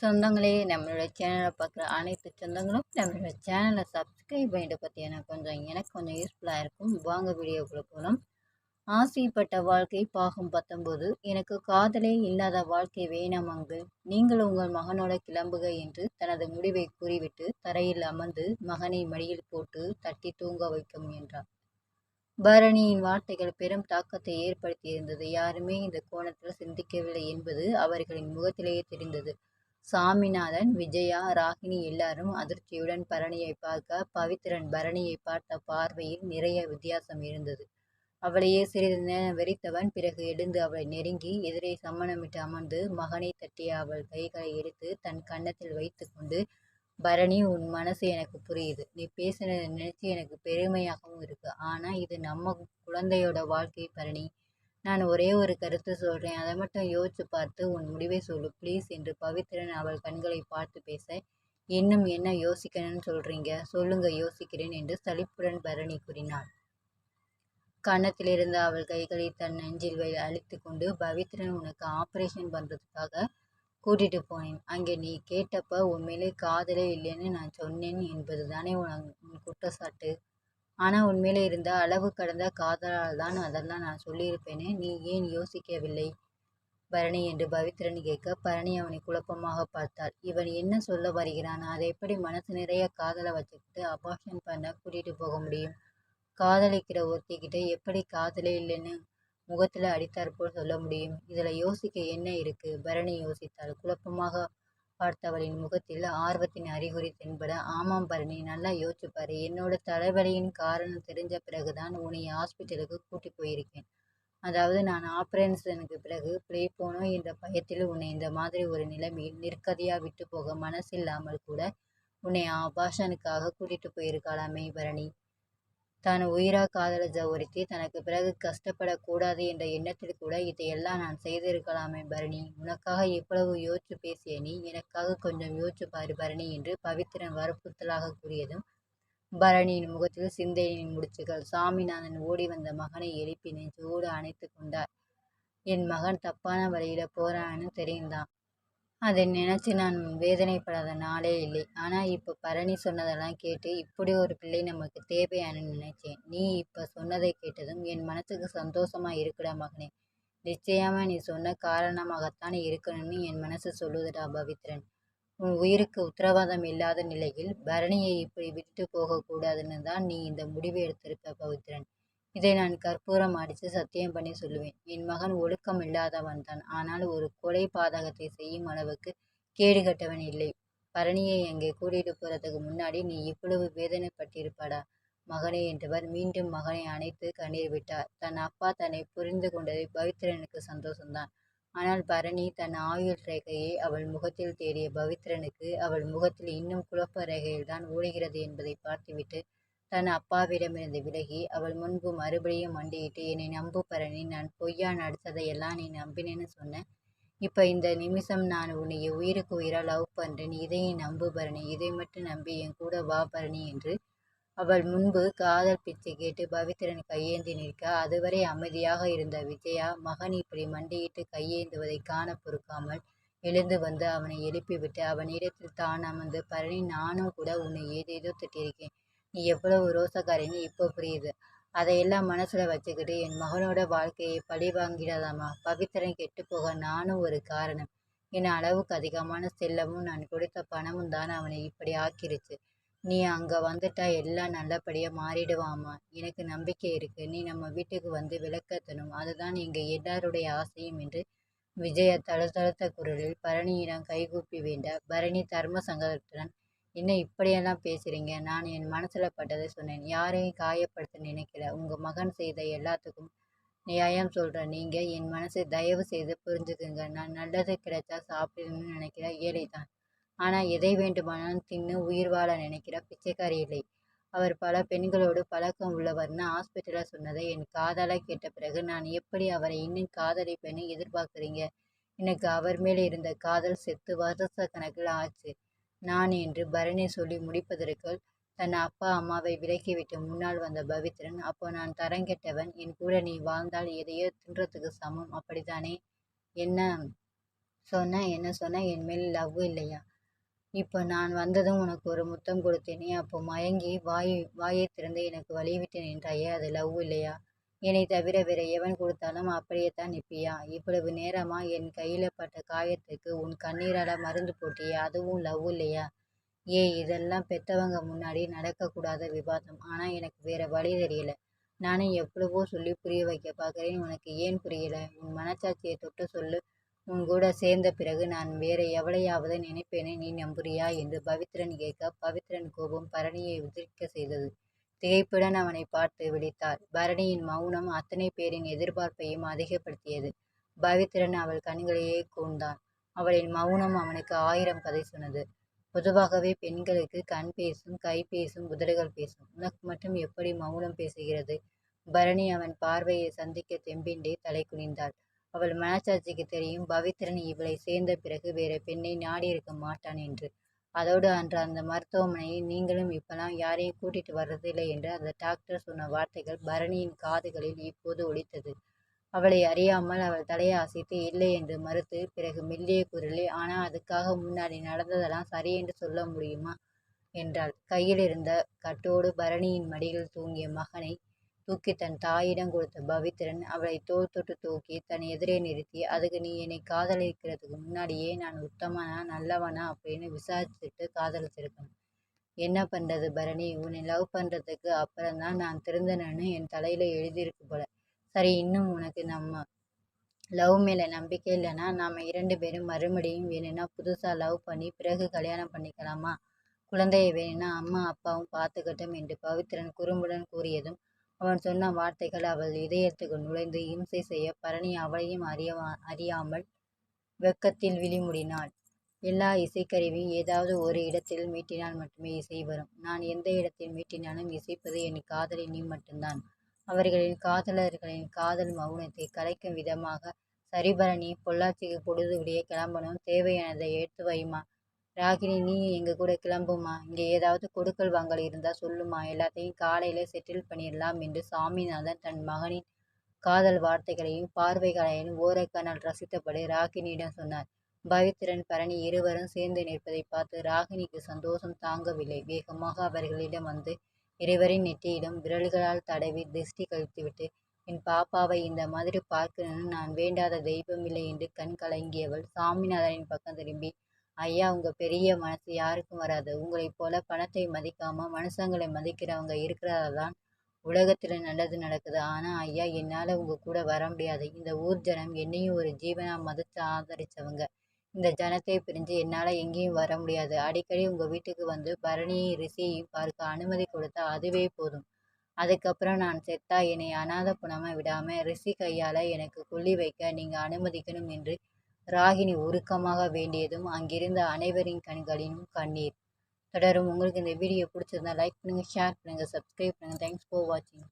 சொந்தங்களே நம்மளோட சேனலை பார்க்குற அனைத்து சொந்தங்களும் நம்மளோட சேனலை சப்ஸ்கிரைப் பண்ணிட்டு பார்த்தீங்கன்னா கொஞ்சம் எனக்கு கொஞ்சம் யூஸ்ஃபுல்லாக இருக்கும். வாங்க வீடியோக்குள்ள போகலாம் ஆசைப்பட்ட வாழ்க்கை பாகம் பத்தொம்போது எனக்கு காதலே இல்லாத வாழ்க்கை வேணாம் அங்கு. நீங்கள் உங்கள் மகனோட கிளம்புக என்று தனது முடிவை கூறிவிட்டு தரையில் அமர்ந்து மகனை மடியில் போட்டு தட்டி தூங்க வைக்க முயன்றார். பரணியின் வார்த்தைகள் பெரும் தாக்கத்தை ஏற்படுத்தியிருந்தது. யாருமே இந்த கோணத்தில் சிந்திக்கவில்லை என்பது அவர்களின் முகத்திலேயே தெரிந்தது. சாமிநாதன் விஜயா ராகினி எல்லாரும் அதிர்ச்சியுடன் பரணியை பார்க்க பவித்ரன் பரணியை பார்த்த பார்வையில் நிறைய வித்தியாசம் இருந்தது. அவளையே சிறிது நேரம் வெறித்தவன் பிறகு எழுந்து அவளை நெருங்கி எதிரே சம்மணமிட்டு அமர்ந்து மகனை தட்டிய அவள் கைகளை எடுத்து தன் கன்னத்தில் வைத்து கொண்டு பரணி உன் மனசு எனக்கு புரியுது. நீ பேசுனதை நினைச்சு எனக்கு பெருமையாகவும் இருக்கு. ஆனா இது நம்ம குழந்தையோட வாழ்க்கை பரணி. நான் ஒரே ஒரு கருத்து சொல்கிறேன் அதை மட்டும் யோசிச்சு பார்த்து உன் முடிவை சொல்லு. ப்ளீஸ் என்று பவித்ரன் அவள் கண்களை பார்த்து பேச இன்னும் என்ன யோசிக்கணும்னு சொல்கிறீங்க சொல்லுங்க யோசிக்கிறேன் என்று சலிப்புடன் பரணி கூறினாள். கன்னத்திலிருந்து அவள் கைகளை தன் நெஞ்சில் அழித்து கொண்டு பவித்ரன் உனக்கு ஆப்ரேஷன் பண்ணுறதுக்காக கூட்டிகிட்டு போனேன். அங்கே நீ கேட்டப்ப உண்மையிலே காதலே இல்லைன்னு நான் சொன்னேன் என்பது தானே உன் குற்றச்சாட்டு? ஆனால் உண்மையிலே இருந்த அளவு கடந்த காதலால் தான் அதெல்லாம் நான் சொல்லியிருப்பேனே. நீ ஏன் யோசிக்கவில்லை? பரணி என்று பவித்ரன் கேட்க பரணி அவனை குழப்பமாக பார்த்தாள். இவன் என்ன சொல்ல வருகிறான்? அதை எப்படி மனசு நிறைய காதலை வச்சுக்கிட்டு அபாஷன் பண்ண கூட்டிகிட்டு போக முடியும்? காதலிக்கிற ஒருத்திக்கிட்ட எப்படி காதலே இல்லைன்னு முகத்தில் அடித்தாற்போல் சொல்ல முடியும்? இதில் யோசிக்க என்ன இருக்குது பரணி யோசித்தாள். குழப்பமாக பார்த்தவளின் முகத்தில் ஆர்வத்தின் அறிகுறி தென்பட ஆமாம் பரணி நல்லா யோசிச்சுப்பாரு என்னோட தலைவலியின் காரணம் தெரிஞ்ச பிறகுதான் உன்னை ஹாஸ்பிட்டலுக்கு கூட்டி போயிருக்கேன். அதாவது நான் ஆப்ரேஷனுக்கு பிறகு பிளே போனோம் என்ற பயத்தில் உன்னை இந்த மாதிரி ஒரு நிலைமையில் நிற்கதியா விட்டு போக மனசில்லாமல் கூட உன்னை ஆபாஷனுக்காக கூட்டிட்டு போயிருக்காளாமே பரணி. தான் உயிரா காதலிச்ச ஒருத்தி தனக்கு பிறகு கஷ்டப்படக்கூடாது என்ற எண்ணத்தில் கூட இதையெல்லாம் நான் செய்திருக்கலாமே பரணி. உனக்காக இவ்வளவு யோசிச்சு பேசிய நீ எனக்காக கொஞ்சம் யோசிச்சு பாரு பரணி என்று பவித்திரன் வற்புறுத்தலாக கூறியதும் பரணியின் முகத்தில் சிந்தையின் முடிச்சுகள் சாமிநாதன் ஓடி வந்த மகனை எழுப்பினை சூடு அணைத்து கொண்டார். என் மகன் தப்பான வழியில போறான்னு தெரியுந்தான் அதை நினச்சி நான் வேதனைப்படாத நாளே இல்லை. ஆனால் இப்போ பரணி சொன்னதெல்லாம் கேட்டு இப்படி ஒரு பிள்ளை நமக்கு தேவையானு நினைச்சேன் நீ இப்போ சொன்னதை கேட்டதும் என் மனசுக்கு சந்தோஷமா இருக்குடா மகனே. நிச்சயமா நீ சொன்ன காரணமாகத்தான் இருக்கணும்னு என் மனசு சொல்லுதுடா பவித்ரன். உன் உயிருக்கு உத்தரவாதம் இல்லாத நிலையில் பரணியை இப்படி விட்டு போகக்கூடாதுன்னு தான் நீ இந்த முடிவு எடுத்திருக்க பவித்ரன். இதை நான் கற்பூரம் அடித்து சத்தியம் பண்ணி சொல்லுவேன். என் மகன் ஒழுக்கம் இல்லாதவன் தான். ஆனால் ஒரு கொலை பாதகத்தை செய்யும் அளவுக்கு கேடு கட்டவன் இல்லை. பரணியை அங்கே கூட்டிட்டு போறதுக்கு முன்னாடி நீ இவ்வளவு வேதனைப்பட்டிருப்பாடா. மகனே என்றவர் மீண்டும் மகனை அணைத்து கண்ணீர் விட்டார். தன் அப்பா தன்னை புரிந்து கொண்டதை பவித்ரனுக்கு சந்தோஷம்தான். ஆனால் பரணி தன் ஆயுள் ரேகையை அவள் முகத்தில் தேடிய பவித்ரனுக்கு அவள் முகத்தில் இன்னும் குழப்ப ரேகையில்தான் ஓடுகிறது என்பதை பார்த்துவிட்டு தன் அப்பாவிடமிருந்து விலகி அவள் முன்பு மறுபடியும் மண்டியிட்டு என்னை நம்பு பரணி நான் பொய்யா நடித்ததையெல்லாம் நீ நம்பினேன்னு சொன்னேன் இப்போ இந்த நிமிஷம் நான் உன்னை உயிருக்கு உயிராக லவ் பண்ணுறேன் இதையும் நம்பு பரணி இதை மட்டும் நம்பி என் கூட வா பரணி என்று அவள் முன்பு காதல் பிச்சை கேட்டு பவித்திரன் கையேந்தி நிற்க அதுவரை அமைதியாக இருந்த விஜயா மகன் இப்படி மண்டியிட்டு கையேந்துவதை காண பொறுக்காமல் எழுந்து வந்து அவனை எழுப்பிவிட்டு அவனிடத்தில் தான் அமர்ந்து பரணி நானும் கூட உன்னை ஏதேதோ திட்டிருக்கேன் நீ எவ்வளவு ரோசக்காரின்னு இப்போ புரியுது. அதையெல்லாம் மனசில் வச்சுக்கிட்டு என் மகனோட வாழ்க்கையை பழி வாங்கிடாதாம்மா. பவித்திரன் கெட்டு போக நானும் ஒரு காரணம். என் அளவுக்கு அதிகமான செல்லமும் நான் கொடுத்த பணமும் தான் அவனை இப்படி ஆக்கிருச்சு. நீ அங்கே வந்துட்டா எல்லாம் நல்லபடியாக மாறிடுவாமா எனக்கு நம்பிக்கை இருக்கு. நீ நம்ம வீட்டுக்கு வந்து விளக்கத்தணும். அதுதான் எங்கள் எல்லாருடைய ஆசையும் என்று விஜய தழுத்தழுத்த குரலில் பரணியிடம் கைகூப்பி வேண்ட பரணி தர்ம சங்கத்துடன் என்ன இப்படியெல்லாம் பேசுறீங்க? நான் என் மனசுல பட்டதை சொன்னேன். யாரையும் காயப்படுத்த நினைக்கல. உங்க மகன் செய்த எல்லாத்துக்கும் நியாயம் சொல்ற நீங்க என் மனசை தயவு செய்து புரிஞ்சுக்குங்க. நான் நல்லது கிடைச்சா சாப்பிடணும்னு நினைக்கிற ஏழை தான். ஆனா எதை வேண்டுமானாலும் தின்னு உயிர் வாழ நினைக்கிற பிச்சைக்காரி இல்லை. அவர் பல பெண்களோடு பழக்கம் உள்ளவர்னு ஹாஸ்பிட்டலில் சொன்னதை என் காதலா கேட்ட பிறகு நான் எப்படி அவரை இன்னும் காதலிப்பேன்னு எதிர்பார்க்குறீங்க? எனக்கு அவர் மேலே இருந்த காதல் செத்து வருஷ கணக்கில் ஆச்சு. நான் என்று பரணி சொல்லி முடிப்பதற்குள் தன் அப்பா அம்மாவை விலக்கிவிட்டு முன்னால் வந்த பவித்ரன் அப்போ நான் தரங்கெட்டவன் என் கூட நீ வாழ்ந்தால் எதையோ தின்றத்துக்கு சமம் அப்படித்தானே? என்ன சொன்ன என்ன சொன்ன? என் மேல் லவ் இல்லையா? இப்போ நான் வந்ததும் உனக்கு ஒரு முத்தம் கொடுத்தேனே அப்போ மயங்கி வாய் வாயை திறந்து எனக்கு வழிவிட்டு நின்றாயே அது லவ் இல்லையா? என்னை தவிர வேற எவன் கொடுத்தாலும் அப்படியே தான் நிற்பியா? இவ்வளவு நேரமா என் கையில பட்ட காயத்துக்கு உன் கண்ணீரால மருந்து போட்டியே அதுவும் லவ் இல்லையா? ஏ இதெல்லாம் பெத்தவங்க முன்னாடி நடக்கக்கூடாத விவாதம். ஆனால் எனக்கு வேற வழி தெரியல. நானும் எவ்வளவோ சொல்லி புரிய வைக்க பார்க்குறேன். உனக்கு ஏன் புரியல? உன் மனச்சாட்சியை தொட்டு சொல்லு. உன் கூட சேர்ந்த பிறகு நான் வேற எவளையாவது நினைப்பேனே நீ நம்புறியா? என்று பவித்ரன் கேட்க பவித்ரன் கோபம் பரணியை உதிர்க்க செய்தது. திகைப்புடன் அவனை பார்த்து விழித்தாள். பரணியின் மௌனம் அத்தனை பேரின் எதிர்பார்ப்பையும் அதிகப்படுத்தியது. பவித்ரன் அவள் கண்களையே கூர்ந்தான். அவளின் மௌனம் அவனுக்கு ஆயிரம் கதை சொன்னது. பொதுவாகவே பெண்களுக்கு கண் பேசும் கை பேசும் உதடுகள் பேசும். உனக்கு மட்டும் எப்படி மௌனம் பேசுகிறது? பரணி அவன் பார்வையை சந்திக்க தெம்பிண்டே தலை குனிந்தாள். அவள் மனசாட்சிக்கு தெரியும் பவித்ரன் இவளை சேர்ந்த பிறகு வேற பெண்ணை நாடியிருக்க மாட்டான் என்று. அதோடு அன்று அந்த மருத்துவமனையில் நீங்களும் இப்பெல்லாம் யாரையும் கூட்டிட்டு வர்றதில்லை என்று அந்த டாக்டர் சொன்ன வார்த்தைகள் பரணியின் காதுகளில் இப்போது ஒலித்தது. அவளை அறியாமல் அவள் தலையை அசைத்து இல்லை என்று மறுத்து பிறகு மெல்லிய குரலில் ஆனால் அதுக்காக முன்னாடி நடந்ததெல்லாம் சரி என்று சொல்ல முடியுமா? என்றாள். கையில் இருந்த கட்டோடு பரணியின் மடியில் தூங்கிய மகனை தூக்கி தன் தாயிடம் கொடுத்த பவித்ரன் அவளை தோல் தொட்டு தூக்கி தன் எதிரே நிறுத்தி அதுக்கு நீ என்னை காதலிக்கிறதுக்கு முன்னாடியே நான் உத்தமனா நல்லவனா? அப்படின்னு விசாரிச்சுட்டு காதலிச்சிருக்கணும். என்ன பண்ணுறது பரணி? உன்னை லவ் பண்ணுறதுக்கு அப்புறம்தான் நான் திருந்தனன்னு என் தலையில் எழுதியிருக்கு போல. சரி இன்னும் உனக்கு நம்ம லவ் மேலே நம்பிக்கை இல்லைன்னா நாம் இரண்டு பேரும் மறுபடியும் வேணும்னா புதுசாக லவ் பண்ணி பிறகு கல்யாணம் பண்ணிக்கலாமா? குழந்தையை வேணும்னா அம்மா அப்பாவும் பார்த்துக்கட்டும் என்று பவித்ரன் குறும்புடன் கூறியதும் அவன் சொன்ன வார்த்தைகள் அவள் இதயத்துக்கு நுழைந்து இம்சை செய்ய பரணி அவளையும் அறிய அறியாமல் வெக்கத்தில் விழிமுடினாள். எல்லா இசைக்கருவியும் ஏதாவது ஒரு இடத்தில் மீட்டினால் மட்டுமே இசை வரும். நான் எந்த இடத்தில் மீட்டினாலும் இசைப்பது என் காதலினி நீ மட்டும்தான். அவர்களின் காதலர்களின் காதல் மௌனத்தை கலைக்கும் விதமாக சரிபரணி பொள்ளாச்சிக்கு பொழுது விடிய கிளம்பணும். தேவையானதை எடுத்து வைமா. ராகினி நீ எங்கள் கூட கிளம்புமா? இங்கே ஏதாவது கொடுக்கல் வாங்கல் இருந்தால் சொல்லுமா? எல்லாத்தையும் காலையிலே செட்டில் பண்ணிடலாம் என்று சாமிநாதன் தன் மகனின் காதல் வார்த்தைகளையும் பார்வைகளையும் ஓரக்கண்ணால் ரசித்தபடி ராகினியிடம் சொன்னார். பவித்ரன் பரணி இருவரும் சேர்ந்து நிற்பதை பார்த்து ராகினிக்கு சந்தோஷம் தாங்கவில்லை. வேகமாக அவர்களிடம் வந்து இருவரின் நெற்றியிடம் விரல்களால் தடவி திருஷ்டி கழித்துவிட்டு என் பாப்பாவை இந்த மாதிரி பார்க்கணும்னு நான் வேண்டாத தெய்வம் இல்லை என்று கண் கலங்கியவள் சாமிநாதனின் பக்கம் திரும்பி ஐயா உங்கள் பெரிய மனசு யாருக்கும் வராது. உங்களைப் போல பணத்தை மதிக்காமல் மனுஷங்களை மதிக்கிறவங்க இருக்கிறதாதான் உலகத்தில் நல்லது நடக்குது. ஆனால் ஐயா என்னால் உங்கள் கூட வர முடியாது. இந்த ஊர் ஜனம் என்னையும் ஒரு ஜீவனாக மதித்து ஆதரித்தவங்க இந்த ஜனத்தை பிரிஞ்சு என்னால் எங்கேயும் வர முடியாது. அடிக்கடி உங்கள் வீட்டுக்கு வந்து பரணியை ரிஷியையும் பார்க்க அனுமதி கொடுத்தா அதுவே போதும். அதுக்கப்புறம் நான் செத்தா என்னை அனாத புணமாக விடாமல் ரிஷி கையால் எனக்கு கொல்லி வைக்க நீங்கள் அனுமதிக்கணும் என்று ராகினி உருக்கமாக வேண்டியதும் அங்கிருந்த அனைவரின் கண்களிலும் கண்ணீர். தொடரும். உங்களுக்கு இந்த வீடியோ பிடிச்சிருந்தா லைக் பண்ணுங்கள் ஷேர் பண்ணுங்கள் சப்ஸ்கிரைப் பண்ணுங்கள் தேங்க்ஸ் ஃபார் வாட்சிங்